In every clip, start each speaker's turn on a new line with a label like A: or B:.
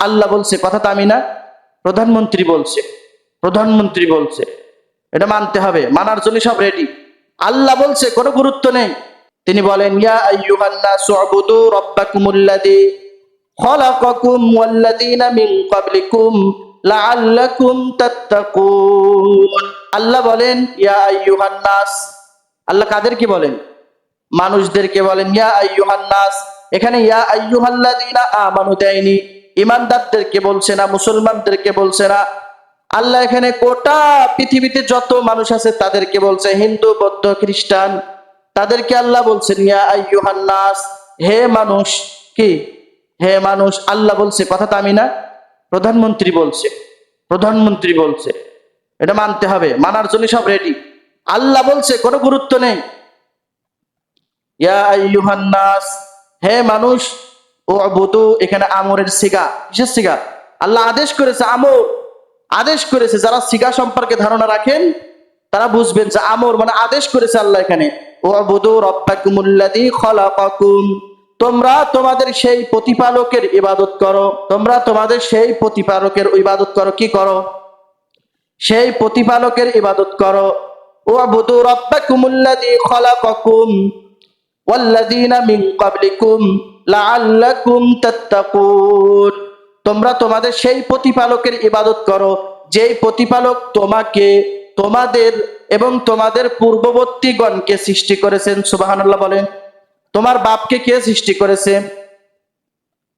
A: আল্লাহ বলছে, কথা তো আমি না, প্রধানমন্ত্রী বলছে প্রধানমন্ত্রী বলছে, এটা মানতে হবে, মানার জন্য সব রেডি আল্লাহ বলছে, কোনো গুরুত্ব নেই। তিনি বলেন, ইয়া আল্লাহ বলেন, ইয়া আইয়ুহান নাস আল্লাহ কাদেরকে বলেন? মানুষদেরকে বলেন, ইয়া আইয়ুহান নাস এখানে, ইয়া আইয়ুহাল্লাযীনা আমানু দেয়নি। ইমানদারদেরকে বলছে না, মুসলমানদেরকে বলছে না। আল্লাহ এখানে গোটা পৃথিবীতে যত মানুষ আছে তাদেরকে বলছে হিন্দু, বৌদ্ধ, খ্রিস্টান। তাদেরকে আল্লাহ বলছেন নাস হে মানুষ, কি? হে মানুষ, আল্লাহ বলছে, কথা তো আমি না, প্রধানমন্ত্রী বলছে প্রধানমন্ত্রী বলছে। এটা মানতে হবে, মানার জন্য সব রেডি আল্লাহ বলছে, কোনো গুরুত্ব নেই। ইয়া নাস হে মানুষ ও আবুদু এখানে আমরের সিগা, কিসের সিগা? আল্লাহ আদেশ করেছে, আমর। আদেশ করেছে, যারা সিগা সম্পর্কে ধারণা রাখেন, তারা বুঝবেন যে আমর মানে আদেশ করেছে আল্লাহ এখানে। ও আবুদু রব্বাকুমুল্লাযী খলাকাকুম। তোমরা তোমাদের সেই প্রতিপালকের ইবাদত করো। তোমরা তোমাদের সেই প্রতিপালকের ইবাদত করো, কি করো? সেই প্রতিপালকের ইবাদত করো। ও আবুদু রব্বাকুমুল্লাযী খলাকাকুম। ওয়াল্লাযীনা মিন ক্বাবলিকুম। তোমরা তোমাদের সেই প্রতিপালকের ইবাদত করো, যেই প্রতিপালক তোমাকে, তোমাদের এবং তোমাদের পূর্ববর্তীগণকে সৃষ্টি করেছেন। সুবহানাল্লাহ বলেন, তোমার বাপকে কে সৃষ্টি করেছে?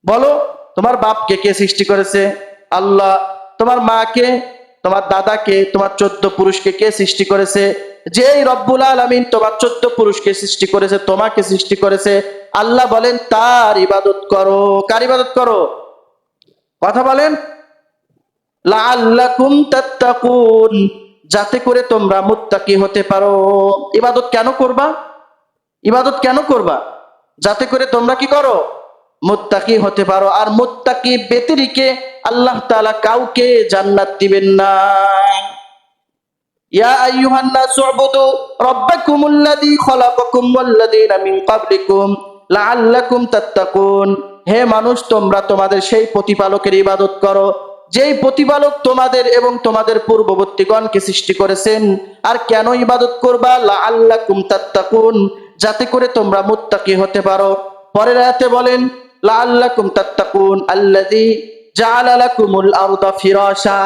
A: বলো, তোমার বাপকে কে সৃষ্টি করেছে? আল্লাহ, তোমার মাকে, তোমার দাদাকে, তোমার চোদ্দ পুরুষকে কে সৃষ্টি করেছে? যেই রব্বুল আলমিন তোমার চোদ্দ পুরুষকে সৃষ্টি করেছে, তোমাকে সৃষ্টি করেছে আল্লাহ বলেন, তার ইবাদত করো। কার ইবাদত করো? কথা বলেন। যাতে করে তোমরা মুত্তাকি হতে পারো। ইবাদত কেন করবা? ইবাদত কেন করবা? যাতে করে তোমরা কি করো? মুত্তাকি হতে পারো। আর মুত্তাকি ব্যতিরিকে আল্লাহ তাআলা কাউকে জান্নাত দিবেন না। ইয়া আইয়ুহান নাসু উবুদু রাব্বাকুমুল্লাযী খলাকাকুম ওয়াল্লাযীনা লাআল্লাকুম তাত্তাকুন। হে মানুষ, তোমরা তোমাদের সেই প্রতিপালকের ইবাদত করো, যেই প্রতিপালক তোমাদের এবং তোমাদের পূর্ববর্তীগণকে সৃষ্টি করেছেন। আর কেন ইবাদত করবা? লাআল্লাকুম তাত্তাকুন, যাতে করে তোমরা মুত্তাকি হতে পারো। পরের আয়াতে বলেন, লাআল্লাকুম তাত্তাকুন আল্লাযী জাআলা আরদা ফিরাশা।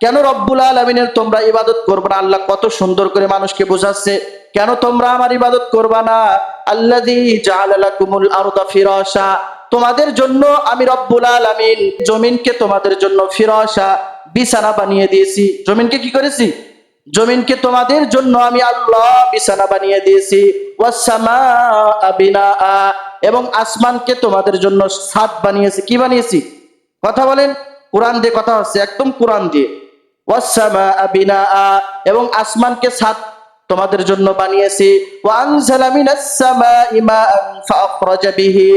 A: কেন রব্বুল আলমিনের তোমরা ইবাদত করবে আল্লাহ কত সুন্দর করে মানুষকে বোঝাচ্ছে। কেন তোমরা আমার ইবাদত করবা না? তোমাদের জন্য আমি রব্বুল আলামিন জমিনকে তোমাদের জন্য ফিরাশা, বিছানা বানিয়ে দিয়েছি। জমিনকে কি করেছি? জমিনকে তোমাদের জন্য আমি আল্লাহ বিছানা বানিয়ে দিয়েছি। এবং আসমানকে তোমাদের জন্য ছাদ বানিয়েছি। কি বানিয়েছি? কথা বলেন। কোরআন দিয়ে কথা হচ্ছে, একদম কোরআন দিয়ে। ওয়াসসামাআ বিনাআ। এবং আসমানকে ছাদ তোমাদের জন্য বানিয়েছি। ওয়ানজালা মিনাস সামাই মাআন ফাআখরাজা বিহি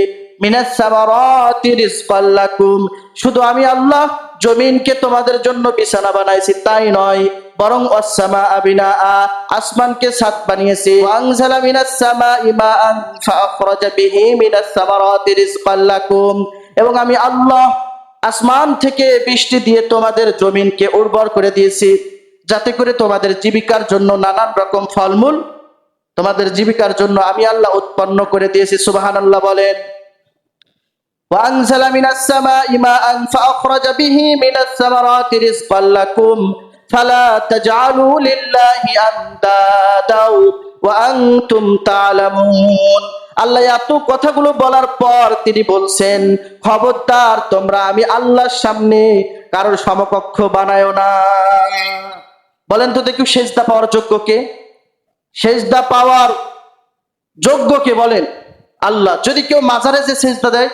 A: মিনাস সামারাতি রিজকাল লাকুম। শুধু আমি আল্লাহ জমিনকে তোমাদের জন্য বিছানা বানাইছি, তাই নয়, বরং ওয়াসসামা বিনাআ, আসমানকে ছাদ বানিয়েছি। ওয়ানজালা মিনাস সামাই মাআন ফাআখরাজা বিহি মিনাস সামারাতি রিজকাল লাকুম। এবং আমি আল্লাহ আসমান থেকে বৃষ্টি দিয়ে তোমাদের জমিনকে উর্বর করে দিয়েছি। যাতে করে তোমাদের জীবিকার জন্য নানান রকম ফলমূল তোমাদের জীবিকার জন্য আমি আল্লাহ উৎপন্ন করে দিয়েছি সুবাহান আল্লাহ বলেন وأنزل من السماء ماء فأخرج به من الثمرات رزقا لكم فلا تجعلوا لله أندادا وأنتم تعلمون আল্লাহ এত কথাগুলো বলার পর তিনি বলছেন খবরদার তোমরা আমি আল্লাহর সামনে কারোর সমকক্ষ বানায় না বলেন তো দেখি সেজদা পাওয়ার যোগ্য কে? সেজদা পাওয়ার যোগ্য কে বলেন? আল্লাহ, যদি কেউ মাজারে যে সেজদা দেয়